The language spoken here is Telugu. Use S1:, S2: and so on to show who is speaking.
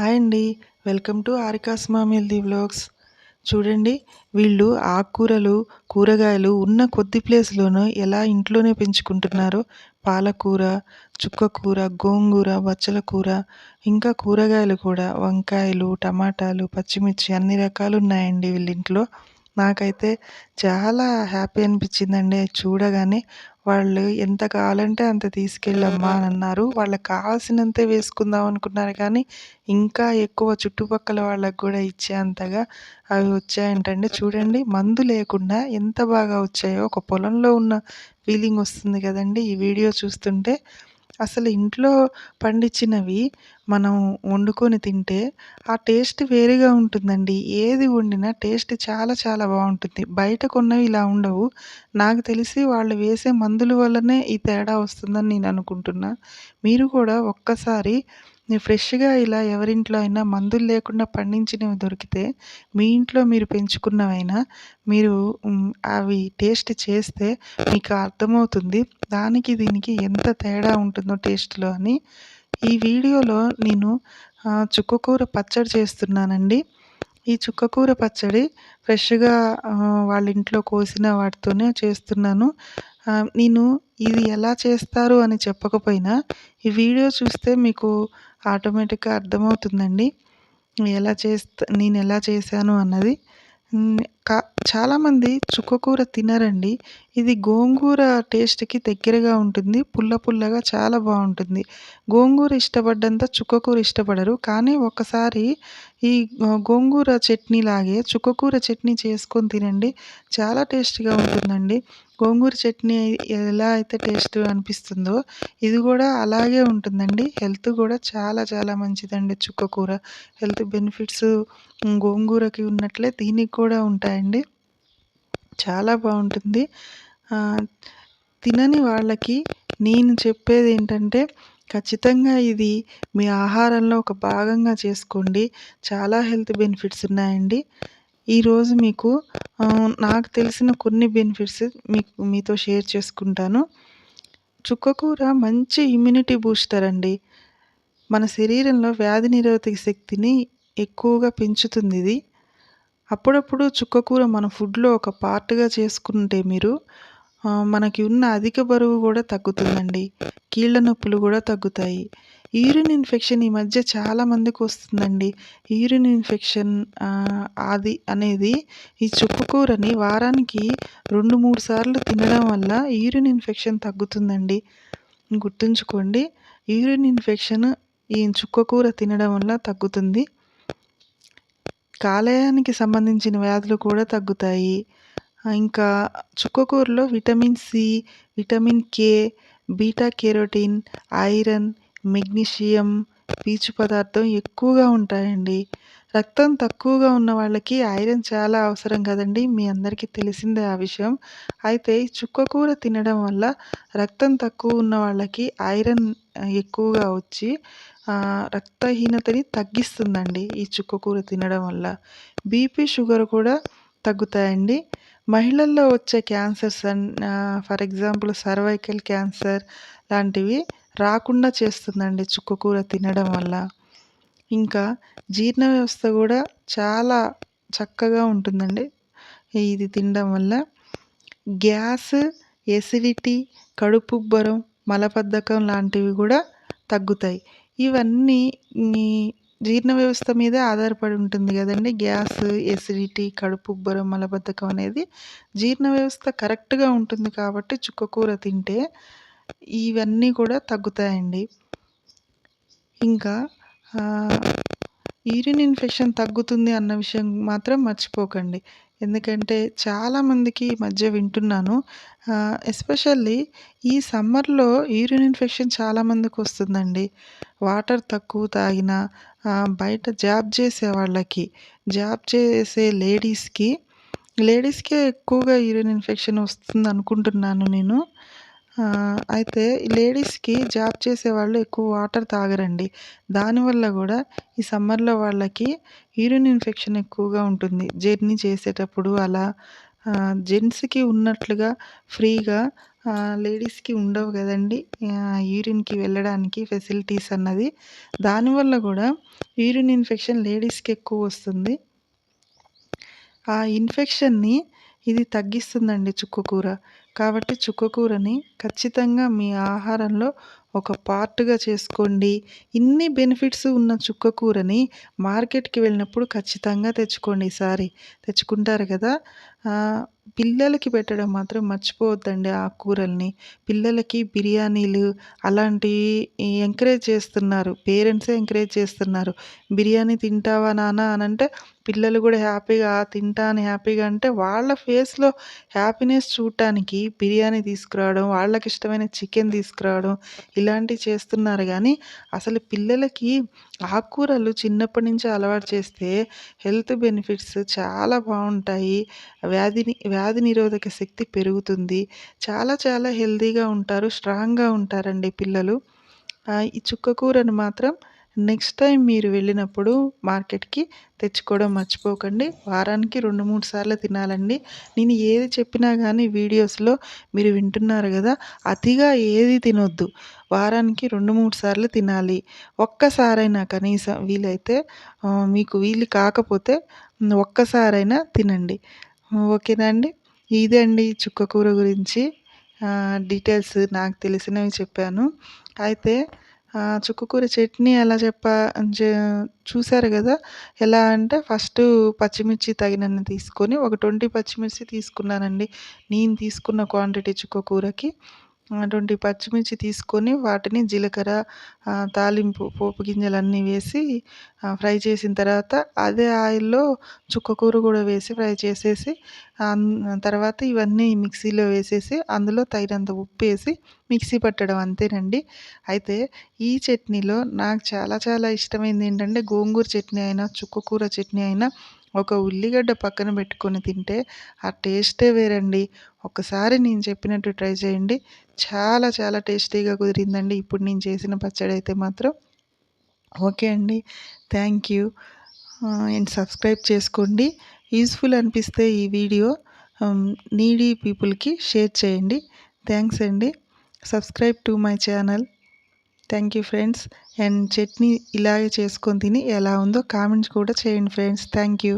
S1: హాయ్ అండి. Welcome to Aarika's mom the vlogs. చూడండి వీళ్ళు ఆకుకూరలు కూరగాయలు ఉన్న కొద్ది ప్లేస్లోనూ ఎలా ఇంట్లోనే పెంచుకుంటున్నారో. పాలకూర చుక్కకూర గోంగూర బచ్చల కూర ఇంకా కూరగాయలు కూడా వంకాయలు టమాటాలు పచ్చిమిర్చి అన్ని రకాలు ఉన్నాయండి వీళ్ళింట్లో. నాకైతే చాలా హ్యాపీ అనిపించిందండి చూడగానే. వాళ్ళు ఎంత కావాలంటే అంత తీసుకెళ్ళమ్మా అని అన్నారు. వాళ్ళకి కావాల్సినంతే వేసుకుందాం అనుకున్నారు కానీ ఇంకా ఎక్కువ చుట్టుపక్కల వాళ్ళకు కూడా ఇచ్చేంతగా అవి వచ్చాయంటండి. చూడండి మందు లేకుండా ఎంత బాగా వచ్చాయో ఒక పొలంలో ఉన్న ఫీలింగ్ వస్తుంది కదండి. ఈ వీడియో చూస్తుంటే అసలు ఇంట్లో పండించినవి మనం వండుకొని తింటే ఆ టేస్ట్ వేరేగా ఉంటుందండి. ఏది వండినా టేస్ట్ చాలా చాలా బాగుంటుంది. బయట కొన్నవి ఇలా ఉండవు. నాకు తెలిసి వాళ్ళు వేసే మందుల వల్లనే ఈ తేడా వస్తుందని నేను అనుకుంటున్నా. మీరు కూడా ఒక్కసారి ఫ్రెష్గా ఇలా ఎవరింట్లో అయినా మందులు లేకుండా పండించినవి దొరికితే మీ ఇంట్లో మీరు పెంచుకున్నవైనా మీరు అవి టేస్ట్ చేస్తే మీకు అర్థమవుతుంది దానికి దీనికి ఎంత తేడా ఉంటుందో టేస్ట్లో అని. ఈ వీడియోలో నేను చుక్కకూర పచ్చడి చేస్తున్నానండి. ఈ చుక్కకూర పచ్చడి ఫ్రెష్గా వాళ్ళ ఇంట్లో కోసిన వాటితోనే చేస్తున్నాను. నేను ఇది ఎలా చేస్తారు అని చెప్పకపోయినా ఈ వీడియో చూస్తే మీకు ఆటోమేటిక్గా అర్థమవుతుందండి. ఎలా చేస్తా నేను ఎలా చేశాను అన్నది. కా చాలామంది చుక్కకూర తినరండి. ఇది గోంగూర టేస్ట్కి దగ్గరగా ఉంటుంది. పుల్ల పుల్లగా చాలా బాగుంటుంది. గోంగూర ఇష్టపడ్డంత చుక్కకూర ఇష్టపడరు. కానీ ఒకసారి ఈ గోంగూర చట్నీ లాగే చుక్కకూర చట్నీ చేసుకొని తినండి. చాలా టేస్ట్గా ఉంటుందండి. గోంగూర చట్నీ ఎలా అయితే టేస్ట్ అనిపిస్తుందో ఇది కూడా అలాగే ఉంటుందండి. హెల్త్ కూడా చాలా చాలా మంచిదండి చుక్కకూర. హెల్త్ బెనిఫిట్స్ గోంగూరకి ఉన్నట్లే దీనికి కూడా అండి. చాలా బాగుంటుంది. తినని వాళ్ళకి నేను చెప్పేది ఏంటంటే ఖచ్చితంగా ఇది మీ ఆహారంలో ఒక భాగంగా చేసుకోండి. చాలా హెల్త్ బెనిఫిట్స్ ఉన్నాయండి. ఈరోజు మీకు నాకు తెలిసిన కొన్ని బెనిఫిట్స్ మీకు మీతో షేర్ చేసుకుంటాను. చుక్కకూర మంచి ఇమ్యూనిటీ బూస్టర్ అండి. మన శరీరంలో వ్యాధి నిరోధక శక్తిని ఎక్కువగా పెంచుతుంది ఇది. అప్పుడప్పుడు చుక్కకూర మన ఫుడ్లో ఒక పార్ట్గా చేసుకుంటే మీరు మనకి ఉన్న అధిక బరువు కూడా తగ్గుతుందండి. కీళ్ళ నొప్పులు కూడా తగ్గుతాయి. యూరిన్ ఇన్ఫెక్షన్ ఈ మధ్య చాలా మందికి వస్తుందండి. యూరిన్ ఇన్ఫెక్షన్ అది అనేది ఈ చుక్కకూరని వారానికి రెండు మూడు సార్లు తినడం వల్ల యూరిన్ ఇన్ఫెక్షన్ తగ్గుతుందండి. గుర్తుంచుకోండి యూరిన్ ఇన్ఫెక్షన్ ఈ చుక్కకూర తినడం వల్ల తగ్గుతుంది. కాలేయానికి సంబంధించిన వ్యాధులు కూడా తగ్గుతాయి. ఇంకా చుక్కకూరలో vitamin C vitamin K beta carotene iron magnesium పీచు పదార్థం ఎక్కువగా ఉంటాయండి. రక్తం తక్కువగా ఉన్న వాళ్ళకి ఐరన్ చాలా అవసరం కదండి. మీ అందరికీ తెలిసిందే ఆ విషయం. అయితే చుక్కకూర తినడం వల్ల రక్తం తక్కువ ఉన్న వాళ్ళకి ఐరన్ ఎక్కువగా వచ్చి రక్తహీనతని తగ్గిస్తుందండి ఈ చుక్కకూర తినడం వల్ల. బీపీ షుగర్ కూడా తగ్గుతాయండి. మహిళల్లో వచ్చే cancers for example cervical cancer లాంటివి రాకుండా చేస్తుందండి చుక్కకూర తినడం వల్ల. ఇంకా జీర్ణ వ్యవస్థ కూడా చాలా చక్కగా ఉంటుందండి ఇది తినడం వల్ల. గ్యాస్ ఎసిడిటీ కడుపుబ్బరం మలబద్ధకం లాంటివి కూడా తగ్గుతాయి. ఇవన్నీ జీర్ణ వ్యవస్థ మీదే ఆధారపడి ఉంటుంది కదండి. గ్యాస్ ఎసిడిటీ కడుపు ఉబ్బరం మలబద్ధకం అనేది జీర్ణ వ్యవస్థ కరెక్ట్గా ఉంటుంది కాబట్టి చుక్కకూర తింటే ఇవన్నీ కూడా తగ్గుతాయండి. ఇంకా యూరిన్ ఇన్ఫెక్షన్ తగ్గుతుంది అన్న విషయం మాత్రం మర్చిపోకండి. ఎందుకంటే చాలామందికి ఈ మధ్య వింటున్నాను. ఎస్పెషల్లీ ఈ సమ్మర్లో యూరిన్ ఇన్ఫెక్షన్ చాలామందికి వస్తుందండి. వాటర్ తక్కువ తాగిన బయట జాబ్ చేసే వాళ్ళకి జాబ్ చేసే లేడీస్కి లేడీస్కే ఎక్కువగా యూరిన్ ఇన్ఫెక్షన్ వస్తుంది అనుకుంటున్నాను నేను అయితే లేడీస్కి జాబ్ చేసే వాళ్ళు ఎక్కువ వాటర్ తాగరండి. దానివల్ల కూడా ఈ సమ్మర్లో వాళ్ళకి యూరిన్ ఇన్ఫెక్షన్ ఎక్కువగా ఉంటుంది. జర్నీ చేసేటప్పుడు అలా జెంట్స్కి ఉన్నట్లుగా ఫ్రీగా లేడీస్కి ఉండవు కదండి. యూరిన్కి వెళ్ళడానికి ఫెసిలిటీస్ అన్నది. దానివల్ల కూడా యూరిన్ ఇన్ఫెక్షన్ లేడీస్కి ఎక్కువ వస్తుంది. ఆ ఇన్ఫెక్షన్ని ఇది తగ్గిస్తుందండి చుక్కకూర. కాబట్టి చుక్కకూరని ఖచ్చితంగా మీ ఆహారంలో ఒక పార్ట్గా చేసుకోండి. ఇన్ని బెనిఫిట్స్ ఉన్న చుక్కకూరని మార్కెట్కి వెళ్ళినప్పుడు ఖచ్చితంగా తెచ్చుకోండి ఈసారి. తెచ్చుకుంటారు కదా? పిల్లలకి పెట్టడం మాత్రం మర్చిపోవద్దండి ఆకుకూరల్ని పిల్లలకి బిర్యానీలు అలాంటివి ఎంకరేజ్ చేస్తున్నారు. పేరెంట్సే ఎంకరేజ్ చేస్తున్నారు. బిర్యానీ తింటావా నాన్న అని అంటే పిల్లలు కూడా హ్యాపీగా తింటా అని హ్యాపీగా అంటే వాళ్ళ ఫేస్లో హ్యాపీనెస్ చూడటానికి బిర్యానీ తీసుకురావడం వాళ్ళకి ఇష్టమైన చికెన్ తీసుకురావడం ఇలాంటివి చేస్తున్నారు. కానీ అసలు పిల్లలకి ఆకుకూరలు చిన్నప్పటి నుంచి అలవాటు చేస్తే హెల్త్ బెనిఫిట్స్ చాలా బాగుంటాయి. వ్యాధిని వ్యాధి నిరోధక శక్తి పెరుగుతుంది. చాలా చాలా హెల్తీగా ఉంటారు స్ట్రాంగ్గా ఉంటారండి పిల్లలు. ఈ చుక్కకూరను మాత్రం నెక్స్ట్ టైం మీరు వెళ్ళినప్పుడు మార్కెట్కి తెచ్చుకోవడం మర్చిపోకండి. వారానికి రెండు మూడు సార్లు తినాలండి. నేను ఏది చెప్పినా కానీ వీడియోస్లో మీరు వింటున్నారు కదా అతిగా ఏది తినొద్దు. వారానికి రెండు మూడు సార్లు తినాలి. ఒక్కసారైనా కనీసం వీలైతే మీకు వీలు కాకపోతే ఒక్కసారైనా తినండి. ఓకేనా అండి ఇదే అండి చుక్కకూర గురించి డీటెయిల్స్ నాకు తెలిసినవి చెప్పాను. అయితే చుక్కకూర చట్నీ ఎలా చెప్పా చూసారు కదా? ఎలా అంటే ఫస్ట్ పచ్చిమిర్చి తగినన్ని తీసుకొని ఒక ట్వంటీ పచ్చిమిర్చి తీసుకున్నానండి. నేను తీసుకున్న క్వాంటిటీ చుక్కకూరకి అటువంటి పచ్చిమిర్చి తీసుకొని వాటిని జీలకర్ర తాలింపు పోపు గింజలు అన్నీ వేసి ఫ్రై చేసిన తర్వాత అదే ఆయిల్లో చుక్కకూర కూడా వేసి ఫ్రై చేసేసి తర్వాత ఇవన్నీ మిక్సీలో వేసేసి అందులో తగినంత ఉప్పు వేసి మిక్సీ పట్టడం అంతేనండి. అయితే ఈ చట్నీలో నాకు చాలా చాలా ఇష్టమైంది ఏంటంటే గోంగూర చట్నీ అయినా చుక్కకూర చట్నీ అయినా ఒక ఉల్లిగడ్డ పక్కన పెట్టుకొని తింటే ఆ టేస్టే వేరండి. ఒకసారి నేను చెప్పినట్టు ట్రై చేయండి. చాలా చాలా టేస్టీగా కుదిరిందండి. ఇప్పుడు నేను చేసిన పచ్చడి అయితే మాత్రం ఓకే అండి. Thank you. అండ్ సబ్స్క్రైబ్ చేసుకోండి. యూస్ఫుల్ అనిపిస్తే ఈ వీడియో నీడీ పీపుల్కి షేర్ చేయండి. థ్యాంక్స్ అండి. Subscribe to my channel. Thank you friends. And chutney ఇలాగే చేసుకొని తిని ఎలా ఉందో కామెంట్స్ కూడా చేయండి ఫ్రెండ్స్. Thank you.